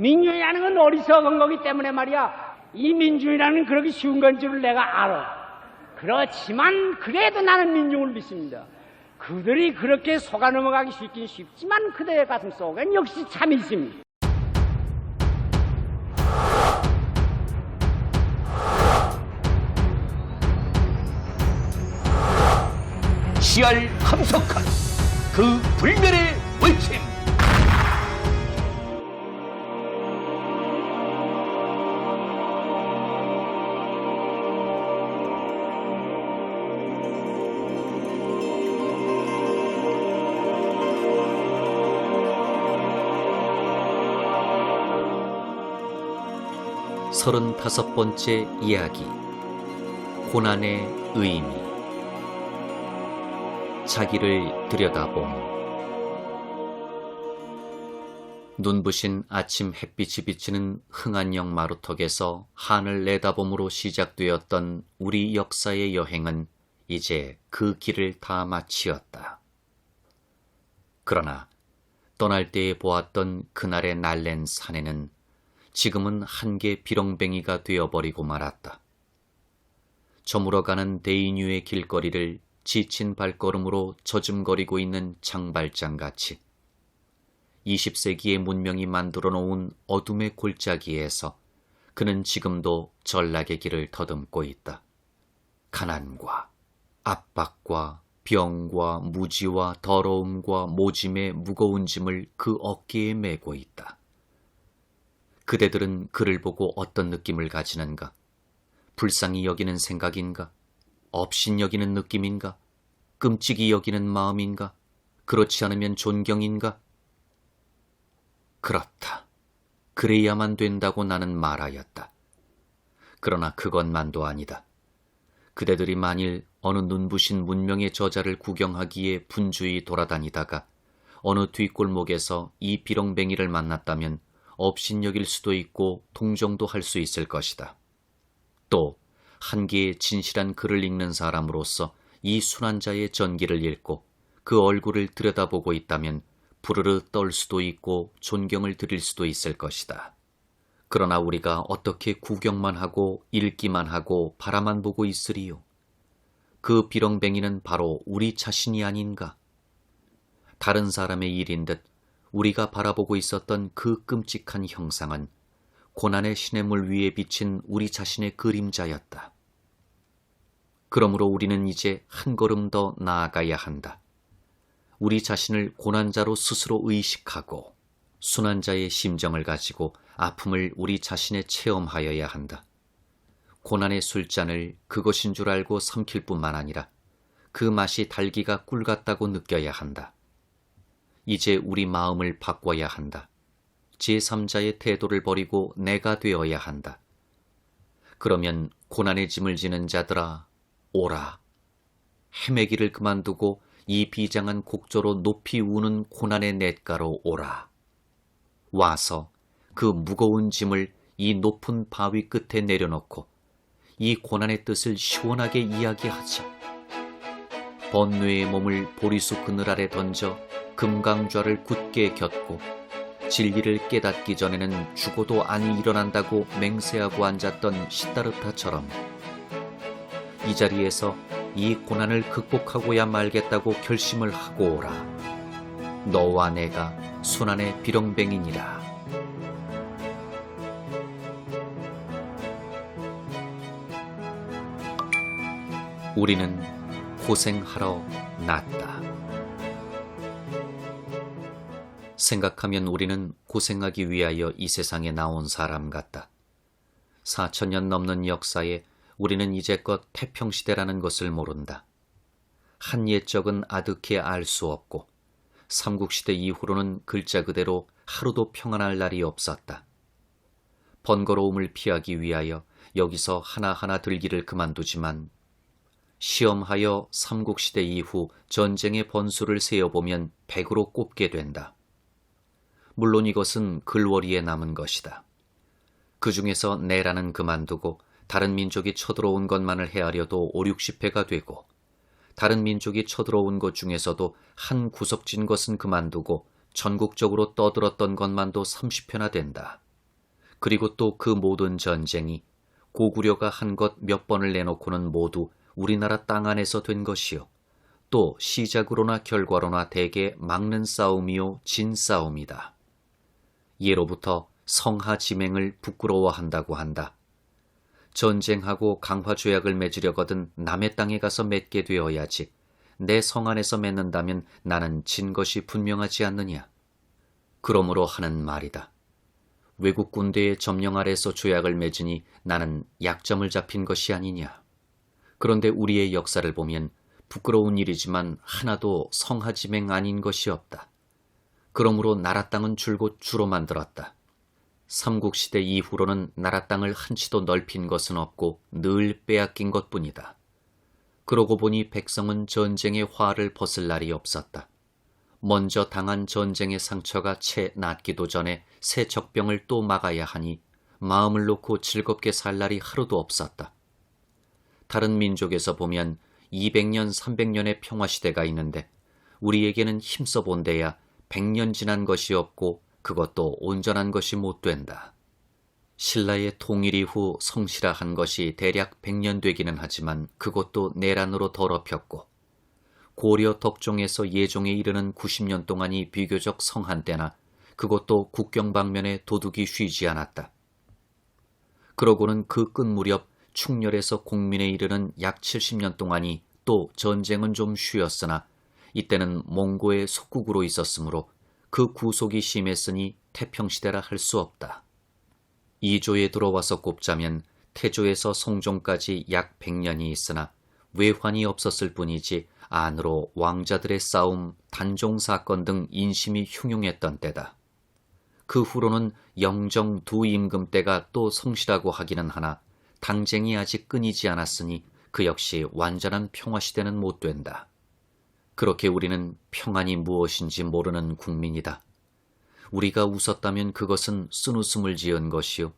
민주주의라는 건 어리석은 거기 때문에 말이야. 이 민주주의라는 그렇게 쉬운 건 줄을 내가 알아. 그렇지만 그래도 나는 민중을 믿습니다. 그들이 그렇게 속아 넘어가기 쉽긴 쉽지만 그들의 가슴 속엔 역시 참이 있습니다. 시알 함석한 그 불멸의 외침 서른다섯 번째 이야기. 고난의 의미. 자기를 들여다봄. 눈부신 아침 햇빛이 비치는 흥안역 마루턱에서 하늘 내다봄으로 시작되었던 우리 역사의 여행은 이제 그 길을 다 마치었다. 그러나 떠날 때에 보았던 그날의 날랜 산에는 지금은 한 개 비렁뱅이가 되어버리고 말았다. 저물어가는 대인유의 길거리를 지친 발걸음으로 젖음거리고 있는 장발장같이 20세기의 문명이 만들어 놓은 어둠의 골짜기에서 그는 지금도 전락의 길을 더듬고 있다. 가난과 압박과 병과 무지와 더러움과 모짐의 무거운 짐을 그 어깨에 메고 있다. 그대들은 그를 보고 어떤 느낌을 가지는가? 불쌍히 여기는 생각인가? 업신 여기는 느낌인가? 끔찍이 여기는 마음인가? 그렇지 않으면 존경인가? 그렇다. 그래야만 된다고 나는 말하였다. 그러나 그것만도 아니다. 그대들이 만일 어느 눈부신 문명의 저자를 구경하기에 분주히 돌아다니다가 어느 뒷골목에서 이 비렁뱅이를 만났다면 업신여길 수도 있고 동정도 할 수 있을 것이다. 또 한계의 진실한 글을 읽는 사람으로서 이 순환자의 전기를 읽고 그 얼굴을 들여다보고 있다면 부르르 떨 수도 있고 존경을 드릴 수도 있을 것이다. 그러나 우리가 어떻게 구경만 하고 읽기만 하고 바라만 보고 있으리요? 그 비렁뱅이는 바로 우리 자신이 아닌가? 다른 사람의 일인 듯 우리가 바라보고 있었던 그 끔찍한 형상은 고난의 시냇물 위에 비친 우리 자신의 그림자였다. 그러므로 우리는 이제 한 걸음 더 나아가야 한다. 우리 자신을 고난자로 스스로 의식하고 순환자의 심정을 가지고 아픔을 우리 자신에 체험하여야 한다. 고난의 술잔을 그것인 줄 알고 삼킬 뿐만 아니라 그 맛이 달기가 꿀 같다고 느껴야 한다. 이제 우리 마음을 바꿔야 한다. 제3자의 태도를 버리고 내가 되어야 한다. 그러면 고난의 짐을 지는 자들아, 오라. 헤매기를 그만두고 이 비장한 곡조로 높이 우는 고난의 냇가로 오라. 와서 그 무거운 짐을 이 높은 바위 끝에 내려놓고 이 고난의 뜻을 시원하게 이야기하자. 번뇌의 몸을 보리수 그늘 아래 던져 금강좌를 굳게 겼고 진리를 깨닫기 전에는 죽어도 아니 일어난다고 맹세하고 앉았던 시다르타처럼 이 자리에서 이 고난을 극복하고야 말겠다고 결심을 하고 오라. 너와 내가 순환의 비렁뱅이니라. 우리는 고생하러 났다. 생각하면 우리는 고생하기 위하여 이 세상에 나온 사람 같다. 4천년 넘는 역사에 우리는 이제껏 태평시대라는 것을 모른다. 한 옛적은 아득해 알수 없고 삼국시대 이후로는 글자 그대로 하루도 평안할 날이 없었다. 번거로움을 피하기 위하여 여기서 하나하나 들기를 그만두지만 시험하여 삼국시대 이후 전쟁의 번수를 세어보면 백으로 꼽게 된다. 물론 이것은 글월이에 남은 것이다. 그 중에서 내라는 그만두고 다른 민족이 쳐들어온 것만을 헤아려도 5, 60회가 되고 다른 민족이 쳐들어온 것 중에서도 한 구석진 것은 그만두고 전국적으로 떠들었던 것만도 30회나 된다. 그리고 또 그 모든 전쟁이 고구려가 한 것 몇 번을 내놓고는 모두 우리나라 땅 안에서 된 것이요. 또 시작으로나 결과로나 대개 막는 싸움이요 진 싸움이다. 예로부터 성하 지맹을 부끄러워한다고 한다. 전쟁하고 강화 조약을 맺으려거든 남의 땅에 가서 맺게 되어야지. 내 성 안에서 맺는다면 나는 진 것이 분명하지 않느냐. 그러므로 하는 말이다. 외국 군대의 점령 아래서 조약을 맺으니 나는 약점을 잡힌 것이 아니냐. 그런데 우리의 역사를 보면 부끄러운 일이지만 하나도 성하지맹 아닌 것이 없다. 그러므로 나라 땅은 줄곧 주로 만들었다. 삼국시대 이후로는 나라 땅을 한치도 넓힌 것은 없고 늘 빼앗긴 것 뿐이다. 그러고 보니 백성은 전쟁의 화를 벗을 날이 없었다. 먼저 당한 전쟁의 상처가 채 낫기도 전에 새 적병을 또 막아야 하니 마음을 놓고 즐겁게 살 날이 하루도 없었다. 다른 민족에서 보면 200년, 300년의 평화시대가 있는데 우리에게는 힘써 본데야 100년 지난 것이 없고 그것도 온전한 것이 못 된다. 신라의 통일 이후 성실화 한 것이 대략 100년 되기는 하지만 그것도 내란으로 더럽혔고 고려 덕종에서 예종에 이르는 90년 동안이 비교적 성한 때나 그것도 국경 방면에 도둑이 쉬지 않았다. 그러고는 그 끝 무렵 충렬에서 공민에 이르는 약 70년 동안이 또 전쟁은 좀 쉬었으나 이때는 몽고의 속국으로 있었으므로 그 구속이 심했으니 태평시대라 할 수 없다. 이조에 들어와서 꼽자면 태조에서 성종까지 약 100년이 있으나 외환이 없었을 뿐이지 안으로 왕자들의 싸움, 단종 사건 등 인심이 흉흉했던 때다. 그 후로는 영정 두 임금 때가 또 성실하고 하기는 하나 당쟁이 아직 끊이지 않았으니 그 역시 완전한 평화시대는 못 된다. 그렇게 우리는 평안이 무엇인지 모르는 국민이다. 우리가 웃었다면 그것은 쓴웃음을 지은 것이요.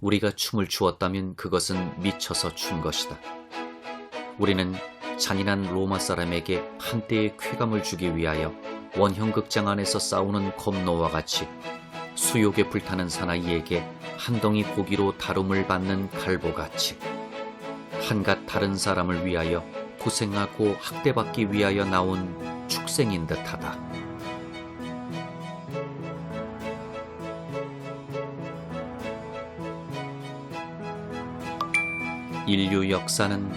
우리가 춤을 추었다면 그것은 미쳐서 춘 것이다. 우리는 잔인한 로마 사람에게 한때의 쾌감을 주기 위하여 원형극장 안에서 싸우는 검노와 같이 수욕에 불타는 사나이에게 한 덩이 고기로 다룸을 받는 갈보같이 한갓 다른 사람을 위하여 고생하고 학대받기 위하여 나온 축생인 듯하다. 인류 역사는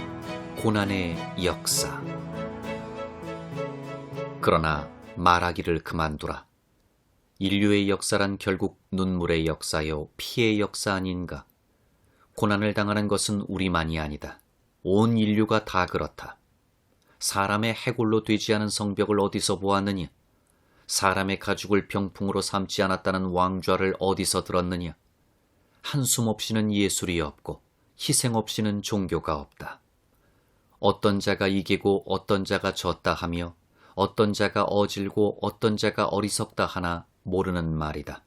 고난의 역사. 그러나 말하기를 그만두라. 인류의 역사란 결국 눈물의 역사요, 피의 역사 아닌가. 고난을 당하는 것은 우리만이 아니다. 온 인류가 다 그렇다. 사람의 해골로 되지 않은 성벽을 어디서 보았느냐? 사람의 가죽을 병풍으로 삼지 않았다는 왕좌를 어디서 들었느냐? 한숨 없이는 예술이 없고 희생 없이는 종교가 없다. 어떤 자가 이기고 어떤 자가 졌다 하며 어떤 자가 어질고 어떤 자가 어리석다 하나 모르는 말이다.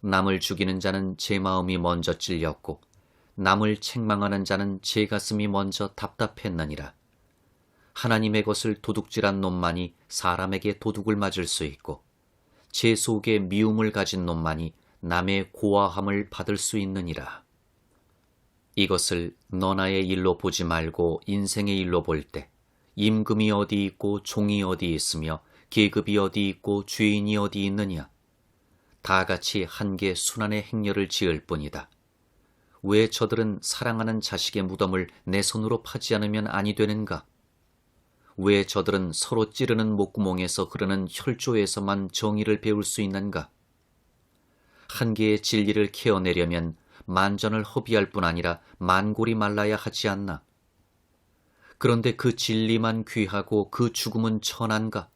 남을 죽이는 자는 제 마음이 먼저 찔렸고 남을 책망하는 자는 제 가슴이 먼저 답답했느니라. 하나님의 것을 도둑질한 놈만이 사람에게 도둑을 맞을 수 있고 제 속에 미움을 가진 놈만이 남의 고아함을 받을 수 있느니라. 이것을 너나의 일로 보지 말고 인생의 일로 볼 때 임금이 어디 있고 종이 어디 있으며 계급이 어디 있고 주인이 어디 있느냐 다 같이 한개 순환의 행렬을 지을 뿐이다. 왜 저들은 사랑하는 자식의 무덤을 내 손으로 파지 않으면 아니 되는가? 왜 저들은 서로 찌르는 목구멍에서 흐르는 혈조에서만 정의를 배울 수 있는가? 한 개의 진리를 캐어내려면 만전을 허비할 뿐 아니라 만골이 말라야 하지 않나? 그런데 그 진리만 귀하고 그 죽음은 천한가?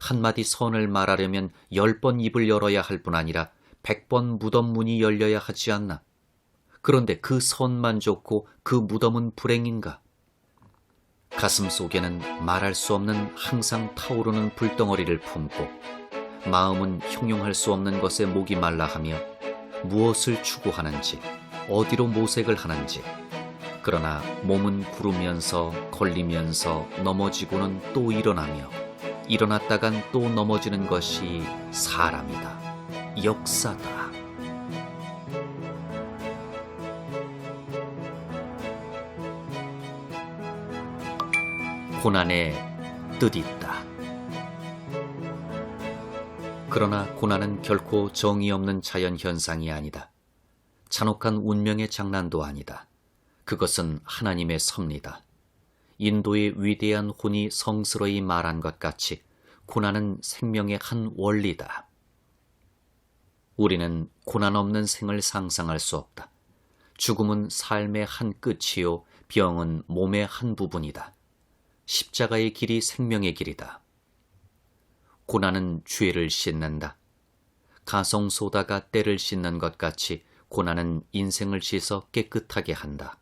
한마디 선을 말하려면 열 번 입을 열어야 할 뿐 아니라 백 번 무덤 문이 열려야 하지 않나? 그런데 그 선만 좋고 그 무덤은 불행인가? 가슴 속에는 말할 수 없는 항상 타오르는 불덩어리를 품고 마음은 형용할 수 없는 것에 목이 말라 하며 무엇을 추구하는지 어디로 모색을 하는지 그러나 몸은 구르면서 걸리면서 넘어지고는 또 일어나며 일어났다간 또 넘어지는 것이 사람이다. 역사다. 고난의 뜻있다. 그러나 고난은 결코 정의 없는 자연 현상이 아니다. 잔혹한 운명의 장난도 아니다. 그것은 하나님의 섭니다. 인도의 위대한 혼이 성스러이 말한 것 같이 고난은 생명의 한 원리다. 우리는 고난 없는 생을 상상할 수 없다. 죽음은 삶의 한 끝이요, 병은 몸의 한 부분이다. 십자가의 길이 생명의 길이다. 고난은 죄를 씻는다. 가성소다가 때를 씻는 것 같이 고난은 인생을 씻어 깨끗하게 한다.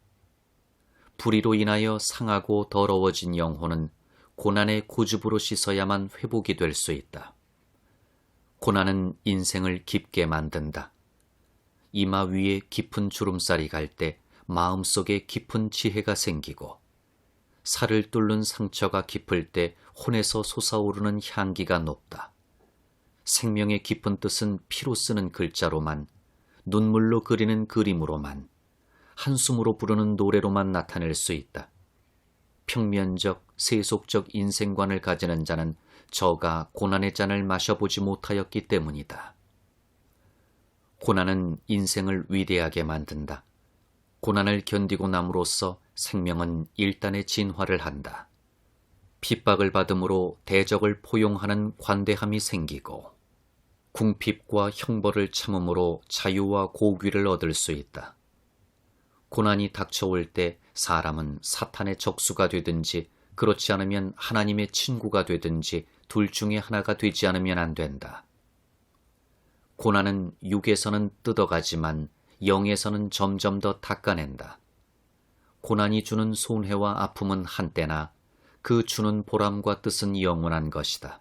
불의로 인하여 상하고 더러워진 영혼은 고난의 고집으로 씻어야만 회복이 될 수 있다. 고난은 인생을 깊게 만든다. 이마 위에 깊은 주름살이 갈 때 마음속에 깊은 지혜가 생기고 살을 뚫는 상처가 깊을 때 혼에서 솟아오르는 향기가 높다. 생명의 깊은 뜻은 피로 쓰는 글자로만 눈물로 그리는 그림으로만 한숨으로 부르는 노래로만 나타낼 수 있다. 평면적, 세속적 인생관을 가지는 자는 저가 고난의 잔을 마셔보지 못하였기 때문이다. 고난은 인생을 위대하게 만든다. 고난을 견디고 남으로써 생명은 일단의 진화를 한다. 핍박을 받음으로 대적을 포용하는 관대함이 생기고 궁핍과 형벌을 참음으로 자유와 고귀를 얻을 수 있다. 고난이 닥쳐올 때 사람은 사탄의 적수가 되든지 그렇지 않으면 하나님의 친구가 되든지 둘 중에 하나가 되지 않으면 안 된다. 고난은 육에서는 뜯어가지만 영에서는 점점 더 닦아낸다. 고난이 주는 손해와 아픔은 한때나 그 주는 보람과 뜻은 영원한 것이다.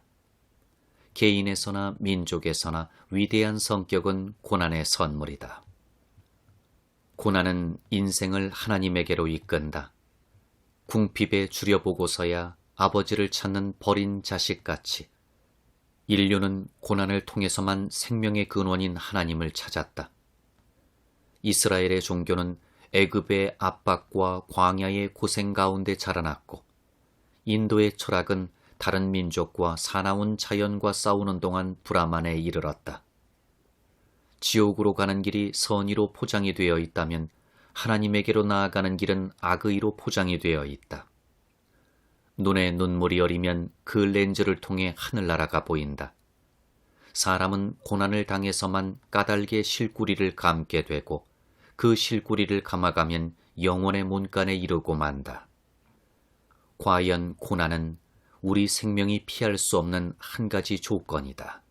개인에서나 민족에서나 위대한 성격은 고난의 선물이다. 고난은 인생을 하나님에게로 이끈다. 궁핍에 줄여보고서야 아버지를 찾는 버린 자식같이 인류는 고난을 통해서만 생명의 근원인 하나님을 찾았다. 이스라엘의 종교는 애굽의 압박과 광야의 고생 가운데 자라났고 인도의 철학은 다른 민족과 사나운 자연과 싸우는 동안 불화만에 이르렀다. 지옥으로 가는 길이 선의로 포장이 되어 있다면 하나님에게로 나아가는 길은 악의로 포장이 되어 있다. 눈에 눈물이 어리면 그 렌즈를 통해 하늘나라가 보인다. 사람은 고난을 당해서만 까닭의 실구리를 감게 되고 그 실구리를 감아가면 영원의 문간에 이르고 만다. 과연 고난은 우리 생명이 피할 수 없는 한 가지 조건이다.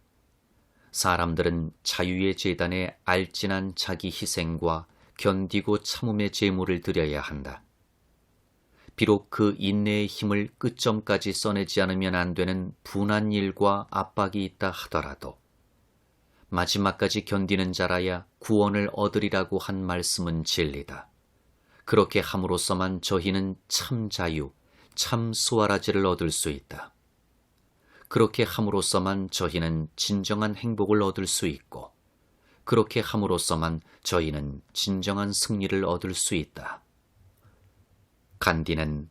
사람들은 자유의 재단에 알진한 자기 희생과 견디고 참음의 제물을 드려야 한다. 비록 그 인내의 힘을 끝점까지 써내지 않으면 안 되는 분한 일과 압박이 있다 하더라도 마지막까지 견디는 자라야 구원을 얻으리라고 한 말씀은 진리다. 그렇게 함으로써만 저희는 참 자유, 참 수아라지를 얻을 수 있다. 그렇게 함으로써만 저희는 진정한 행복을 얻을 수 있고, 그렇게 함으로써만 저희는 진정한 승리를 얻을 수 있다. 간디는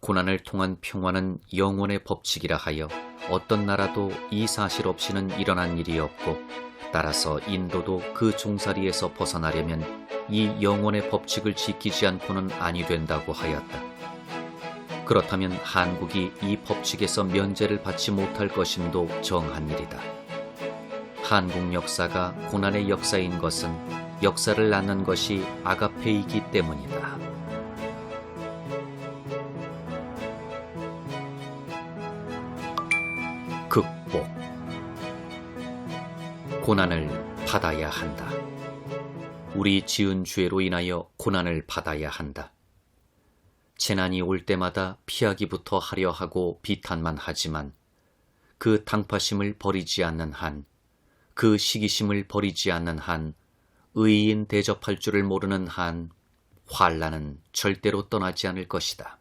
고난을 통한 평화는 영원의 법칙이라 하여 어떤 나라도 이 사실 없이는 일어난 일이 없고 따라서 인도도 그 종살이에서 벗어나려면 이 영원의 법칙을 지키지 않고는 아니 된다고 하였다. 그렇다면 한국이 이 법칙에서 면제를 받지 못할 것임도 정한 일이다. 한국 역사가 고난의 역사인 것은 역사를 낳는 것이 아가페이기 때문이다. 고난을 받아야 한다. 우리 지은 죄로 인하여 고난을 받아야 한다. 재난이 올 때마다 피하기부터 하려 하고 비탄만 하지만 그 당파심을 버리지 않는 한, 그 시기심을 버리지 않는 한, 의인 대접할 줄을 모르는 한, 환란은 절대로 떠나지 않을 것이다.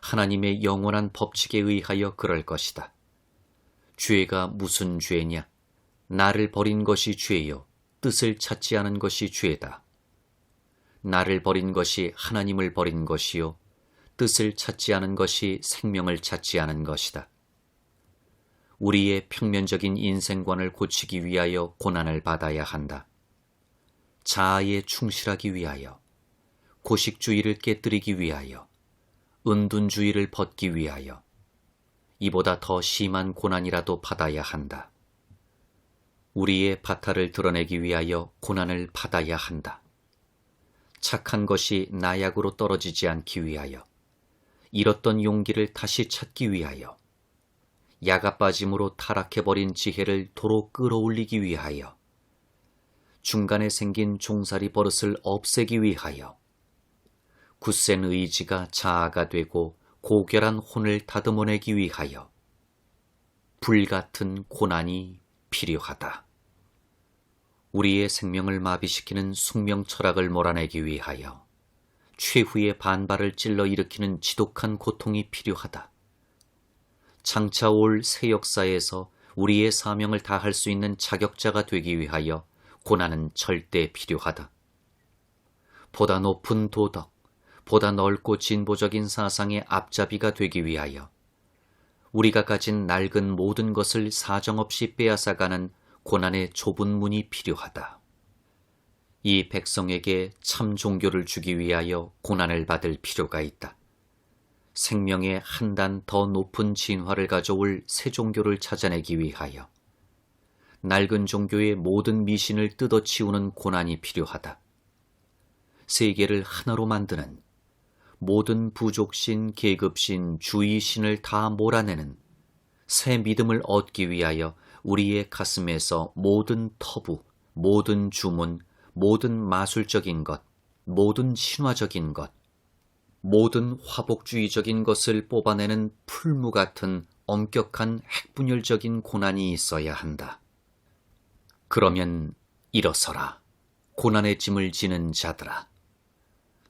하나님의 영원한 법칙에 의하여 그럴 것이다. 죄가 무슨 죄냐? 나를 버린 것이 죄요. 뜻을 찾지 않은 것이 죄다. 나를 버린 것이 하나님을 버린 것이요. 뜻을 찾지 않은 것이 생명을 찾지 않은 것이다. 우리의 평면적인 인생관을 고치기 위하여 고난을 받아야 한다. 자아에 충실하기 위하여, 고식주의를 깨뜨리기 위하여, 은둔주의를 벗기 위하여, 이보다 더 심한 고난이라도 받아야 한다. 우리의 바탈을 드러내기 위하여 고난을 받아야 한다. 착한 것이 나약으로 떨어지지 않기 위하여, 잃었던 용기를 다시 찾기 위하여, 야가 빠짐으로 타락해버린 지혜를 도로 끌어올리기 위하여, 중간에 생긴 종살이 버릇을 없애기 위하여, 굳센 의지가 자아가 되고 고결한 혼을 다듬어내기 위하여, 불같은 고난이 필요하다. 우리의 생명을 마비시키는 숙명 철학을 몰아내기 위하여 최후의 반발을 찔러 일으키는 지독한 고통이 필요하다. 장차 올 새 역사에서 우리의 사명을 다할 수 있는 자격자가 되기 위하여 고난은 절대 필요하다. 보다 높은 도덕, 보다 넓고 진보적인 사상의 앞잡이가 되기 위하여 우리가 가진 낡은 모든 것을 사정없이 빼앗아가는 고난의 좁은 문이 필요하다. 이 백성에게 참 종교를 주기 위하여 고난을 받을 필요가 있다. 생명의 한 단 더 높은 진화를 가져올 새 종교를 찾아내기 위하여 낡은 종교의 모든 미신을 뜯어치우는 고난이 필요하다. 세계를 하나로 만드는 모든 부족신, 계급신, 주의신을 다 몰아내는 새 믿음을 얻기 위하여 우리의 가슴에서 모든 터부, 모든 주문, 모든 마술적인 것, 모든 신화적인 것, 모든 화복주의적인 것을 뽑아내는 풀무 같은 엄격한 핵분열적인 고난이 있어야 한다. 그러면 일어서라. 고난의 짐을 지는 자들아.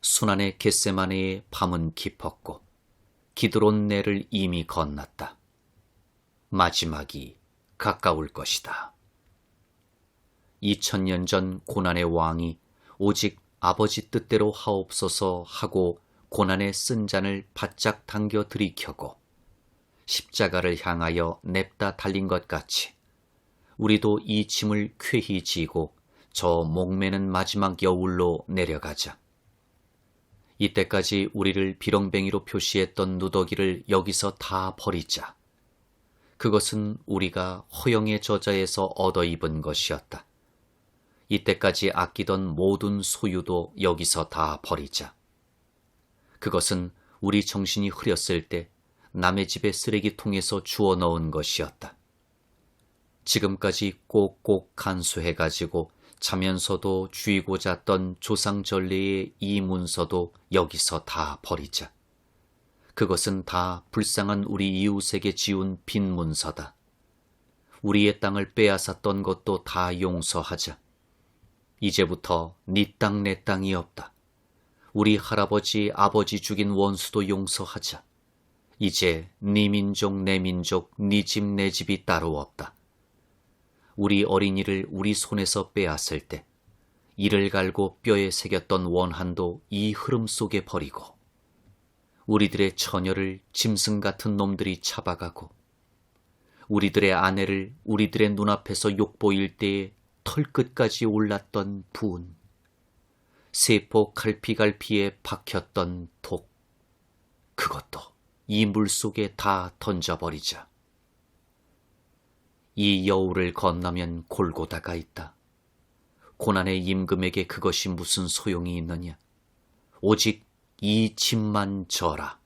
순환의 겟세마네의 밤은 깊었고 기드론 내를 이미 건넜다. 마지막이 가까울 것이다. 2000년 전 고난의 왕이 오직 아버지 뜻대로 하옵소서 하고 고난의 쓴 잔을 바짝 당겨 들이켜고 십자가를 향하여 냅다 달린 것 같이 우리도 이 짐을 쾌히 지고 저 목매는 마지막 여울로 내려가자. 이때까지 우리를 비렁뱅이로 표시했던 누더기를 여기서 다 버리자. 그것은 우리가 허영의 저자에서 얻어 입은 것이었다. 이때까지 아끼던 모든 소유도 여기서 다 버리자. 그것은 우리 정신이 흐렸을 때 남의 집의 쓰레기통에서 주워 넣은 것이었다. 지금까지 꼭꼭 간수해가지고 자면서도 쥐고 잤던 조상 전례의 이 문서도 여기서 다 버리자. 그것은 다 불쌍한 우리 이웃에게 지운 빈 문서다. 우리의 땅을 빼앗았던 것도 다 용서하자. 이제부터 네 땅 내 땅이 없다. 우리 할아버지 아버지 죽인 원수도 용서하자. 이제 네 민족 내 민족 네 집 내 집이 따로 없다. 우리 어린이를 우리 손에서 빼앗을 때 이를 갈고 뼈에 새겼던 원한도 이 흐름 속에 버리고 우리들의 처녀를 짐승 같은 놈들이 잡아가고 우리들의 아내를 우리들의 눈앞에서 욕보일 때에 털끝까지 올랐던 부은 세포 갈피갈피에 박혔던 독 그것도 이 물속에 다 던져버리자. 이 여우를 건너면 골고다가 있다. 고난의 임금에게 그것이 무슨 소용이 있느냐? 오직 이 짐만 져라.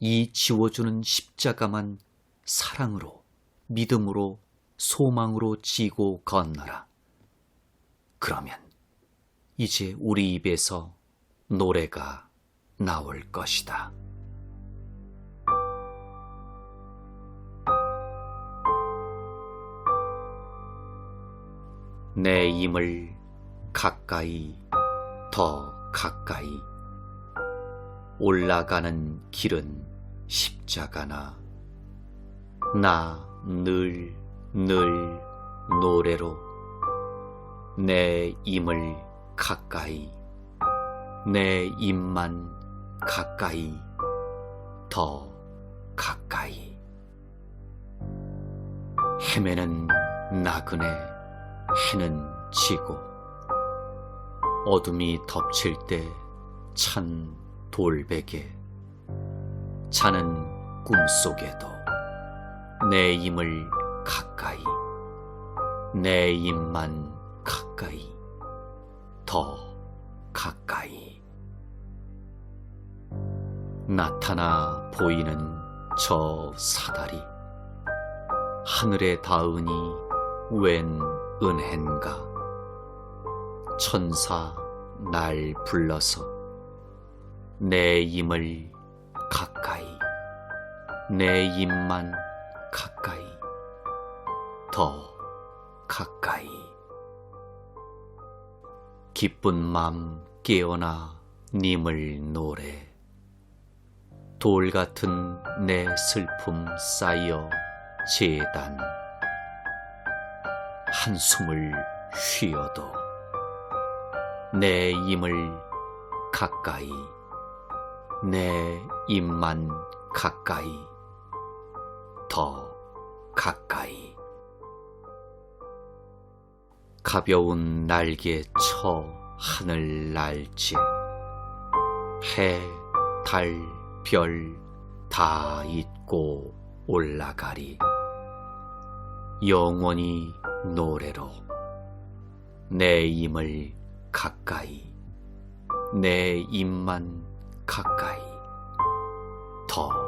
이 지워주는 십자가만 사랑으로, 믿음으로, 소망으로 지고 건너라. 그러면 이제 우리 입에서 노래가 나올 것이다. 내 힘을 가까이, 더 가까이. 올라가는 길은 십자가나 나늘늘 노래로 내 임을 가까이 내 입만 가까이, 더 가까이. 헤매는 나그네, 해는 지고, 어둠이 덮칠 때 찬 돌베개, 자는 꿈속에도 내 힘을 가까이, 내 입만 가까이, 더 가까이. 나타나 보이는 저 사다리, 하늘에 닿으니 웬 은행가. 천사 날 불러서 내 힘을 가까이, 내 입만 가까이, 더 가까이. 기쁜 맘 깨어나 님을 노래. 돌 같은 내 슬픔 쌓여 재단. 한숨을 쉬어도 내 힘을 가까이, 내 입만 가까이, 더 가까이. 가벼운 날개 쳐 하늘 날지 해, 달, 별 다 잊고 올라가리 영원히 노래로 내 힘을 가까이 내 입만 가까이 더 가까이